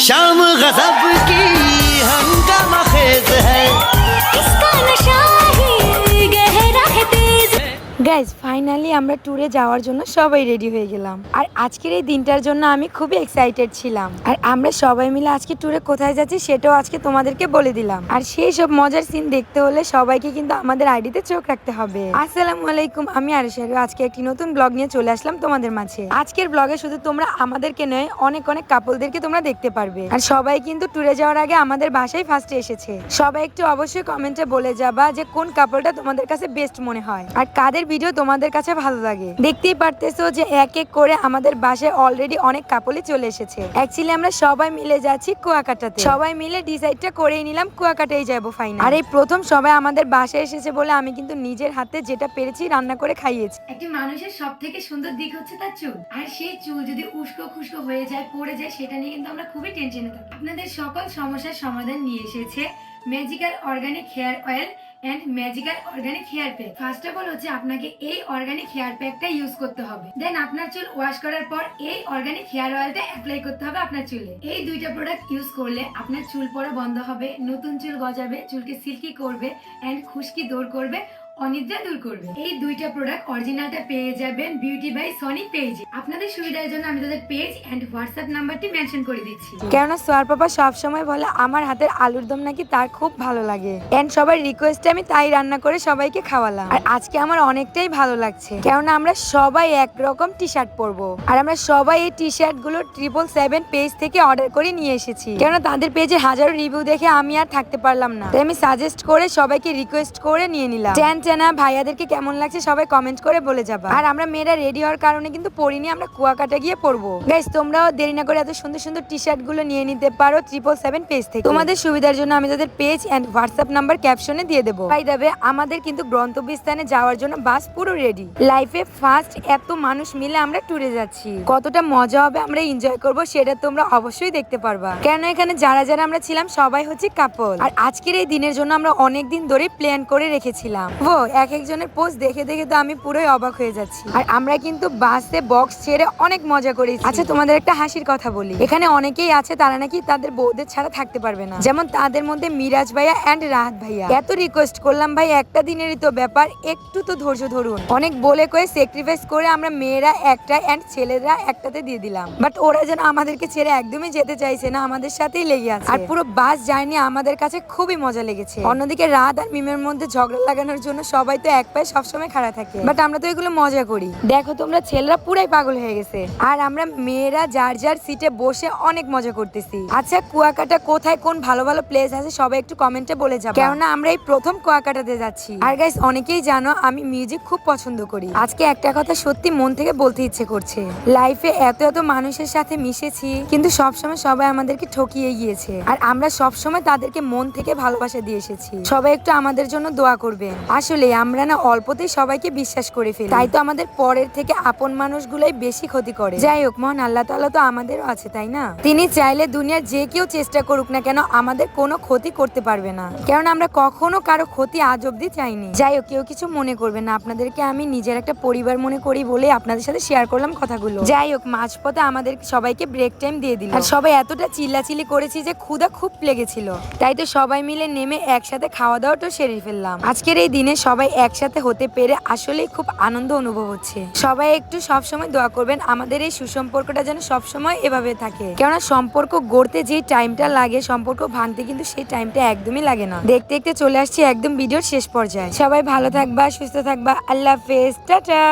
Şanı gazabı guys finally আমরা ট্যুরে যাওয়ার জন্য সবাই রেডি হয়ে গেলাম। আর আজকের এই দিনটার জন্য আমি খুবই এক্সাইটেড ছিলাম। আর আমরা সবাই মিলে আজকে ট্যুরে কোথায় যাচ্ছি সেটাও আজকে তোমাদেরকে বলে দিলাম। আর সেই সব মজার সিন দেখতে হলে সবাইকে কিন্তু আমাদের আইডিতে চোখ রাখতে হবে। আসসালামু আলাইকুম, আমি আরশারু আজকে একটি নতুন ব্লগ নিয়ে চলে আসলাম তোমাদের মাঝে। আজকের ব্লগে শুধু তোমরা আমাদেরকে নয়, অনেক অনেক কাপলদেরকে তোমরা দেখতে পারবে। আর সবাই কিন্তু ট্যুরে যাওয়ার আগে আমাদের বাসায় ফার্স্টে এসেছে। সবাই একটু অবশ্যই কমেন্টে বলে যাবা যে কোন কাপলটা তোমাদের কাছে বেস্ট মনে হয়। আর কাদের তোমাদের কাছে ভালো লাগে। দেখতেই পারতেছো যে এক এক করে আমাদের বাসায় অলরেডি অনেক কাপলই চলে এসেছে। অ্যাকচুয়ালি আমরা সবাই মিলে যাচ্ছি কুয়াকাটাতে। সবাই মিলে ডিসাইডটা করেই নিলাম কুয়াকাটাই যাব ফাইনাল আর এই প্রথম সবাই আমাদের বাসায় এসেছে বলে আমি কিন্তু নিজের হাতে যেটা পেরেছি রান্না করে খাইয়েছি। একটি মানুষের সব থেকে সুন্দর দিক হচ্ছে তার চুল। আর সেই চুল যদি উস্কো খুস্কো হয়ে যায়, পড়ে যায়, সেটা নিয়ে কিন্তু আমরা খুবই টেনশনে থাকি। আপনাদের সকল সমস্যার সমাধান নিয়ে এসেছে magical organic hair oil and magical organic hair pack first of all হচ্ছে আপনাকে এই অর্গানিক হেয়ার প্যাকটা ইউজ করতে হবে। দেন আপনার চুল ওয়াশ করার পর এই অর্গানিক হেয়ার অয়েলটা অ্যাপ্লাই করতে হবে আপনার চুলে। এই দুইটা প্রোডাক্ট ইউজ করলে আপনার চুল পড়া বন্ধ হবে, নতুন চুল গজাবে, চুলকে সিল্কি করবে অ্যান্ড খুশকি দূর করবে অনিদ্রা দূর করবে। এই দুইটা প্রোডাক্ট অরিজিনালটা পেয়ে যাবেন বিউটি বাই সনি পেজে আপনাদের সুবিধার জন্য আমি তাদের পেজ এন্ড হোয়াটসঅ্যাপ নাম্বারটি মেনশন করে দিচ্ছি। কেননা সোয়ার পাপা সবসময় বলে, আমার হাতের আলুর দম নাকি তার খুব ভালো লাগে। এন্ড সবার রিকোয়েস্টে আমি তাই রান্না করে সবাইকে খাওয়ালাম। আর আজকে আমার অনেকটাই ভালো লাগছে। কেননা আমরা সবাই একরকম টি শার্ট পরবো। আর আমরা সবাই এই টি শার্টগুলো ট্রিপল সেভেন পেজ থেকে অর্ডার করে নিয়ে এসেছি। কেননা তাদের পেজে হাজারো রিভিউ দেখে আমি আর থাকতে পারলাম না। তাই আমি সাজেস্ট করে সবাইকে রিকোয়েস্ট করে নিয়ে নিলাম। চ্যান চ্যানা ভাইয়াদেরকে কেমন লাগছে সবাই কমেন্ট করে বলে যাবা। আর আমরা মেয়েরা রেডি হওয়ার কারণে কিন্তু পরিনি, আমরা কুয়াকাটা গিয়ে পড়ব গাইস তোমরাও দেরি না করে এত সুন্দর সুন্দর টি শার্টগুলো নিয়ে নিতে পারো ট্রিপল সেভেন পেজ থেকে। তোমাদের সুবিধার জন্য আমি তাদের পেজ এন্ড হোয়াটসঅ্যাপ নাম্বার ক্যাপশনে দিয়ে দেবো। ভাই দেবে আমাদের কিন্তু গন্তব্যস্থানে যাওয়ার জন্য বাস পুরো রেডি লাইফে ফার্স্ট এত মানুষ মিলে আমরা ট্যুরে যাচ্ছি। কতটা মজা হবে আমরা এনজয় করব সেটা তোমরা অবশ্যই দেখতে পারবা। কেন এখানে যারা যারা আমরা ছিলাম সবাই হচ্ছে কাপল আর আজকের এই দিনের জন্য আমরা অনেকদিন ধরে প্ল্যান করে রেখেছিলাম। ও এক একজনের পোস্ট দেখে দেখে তো আমি পুরোই অবাক হয়ে যাচ্ছি। আর আমরা কিন্তু বাসে বক্স ছেড়ে অনেক মজা করেছি। আচ্ছা তোমাদের একটা হাসির কথা বলি। এখানে অনেকেই আছে, তারা নাকি তাদের বউদের ছাড়া থাকতে পারবে না। যেমন তাদের মধ্যে মিরাজ ভাইয়া এন্ড রাহাত ভাইয়া। এত রিকোয়েস্ট করলাম ভাই, একটা দিনেরই তো ব্যাপার, একটু তো ধৈর্য ধরুন। অনেক বলে কয়ে স্যাক্রিফাইস করে আমরা মেয়েরা একটা এন্ড ছেলেরা একটাতে দিয়ে দিলাম। বাট ওরা যেন আমাদেরকে ছেড়ে একদমই যেতে চাইছে না, আমাদের সাথেই লেগে আছে। আর পুরো বাস যায়নি আমাদের কাছে খুবই মজা লেগেছে। অন্যদিকে রাত আর মিমের মধ্যে ঝগড়া লাগানোর জন্য সবাই তো এক পায়ে সবসময় খাড়া থাকে। বাট আমরা তো এগুলো মজা করি। দেখো তোমরা, ছেলেরা পুরাই পাগল হয়ে গেছে। আর আমরা মেয়েরা যার যার সিটে বসে অনেক মজা করতেছি। আচ্ছা কুয়াকাটা কোথায়, কোন ভালো ভালো প্লেস আছে, সবাই একটু কমেন্টে বলে যাব। কেননা আমরা এই প্রথম কুয়াকাটাতে যাচ্ছি। আর গাইস অনেকেই জানো, আমি মিউজিক খুব পছন্দ করি। আজকে একটা কথা সত্যি মন থেকে বলতে ইচ্ছে করছে। লাইফে এত এত মানুষের সাথে মিশেছি, কিন্তু সবসময় সবাই আমাদেরকে ঠকিয়ে গিয়েছে। আর আমরা সবসময় তাদেরকে মন থেকে ভালোবাসা দিয়ে এসেছি। সবাই একটু আমাদের জন্য দোয়া করবেন। আসলে আমরা না অল্পতেই সবাইকে বিশ্বাস করে ফেলি। তাই তো আমাদের পরের থেকে আপন মানুষগুলাই বেশি ক্ষতি করে। যাই হোক, মহান আল্লাহ তাআলা তো আমাদেরও আছে, তাই না? তিনি চাইলে দুনিয়ার যে কেউ চেষ্টা করুক না কেন আমাদের কোনো ক্ষতি করতে পারবে না। কারণ আমরা কখনো কারও ক্ষতি আজ অব্দি চাইনি। যাই হোক, কেউ কিছু মনে করবে না। আপনাদেরকে আমি নিজের একটা পরিবার মনে করি বলে আপনাদের সাথে শেয়ার করলাম কথাগুলো। যাই হোক, মাঝপথে আমাদের সবাইকে ব্রেক টাইম দিয়ে দিল আর সবাই এতটা চিল্লাচিল্লি করেছি যে ক্ষুধা খুব লেগেছিল। তাই তো সবাই মিলে নেমে একসাথে খাওয়া দাওয়াটাও সেরে ফেললাম। আজকের এই দিনে সবাই একসাথে হতে পেরে আসলেই খুব আনন্দ অনুভব হচ্ছে। সবাই একটু সবসময় দোয়া করবেন, আমাদের এই সুসম্পর্কটা যেন সবসময় এভাবে থাকে। কেননা সম্পর্ক গড়তে যে টাইমটা লাগে, সম্পর্ক ভাঙতে কিন্তু সেই টাইমটা একদমই লাগে না। দেখতে দেখতে চলে আসছি একদম ভিডিওর শেষ পর্যায়ে। সবাই ভালো থাকবা, সুস্থ থাকবা, আল্লাহ হাফেজ, টাটা!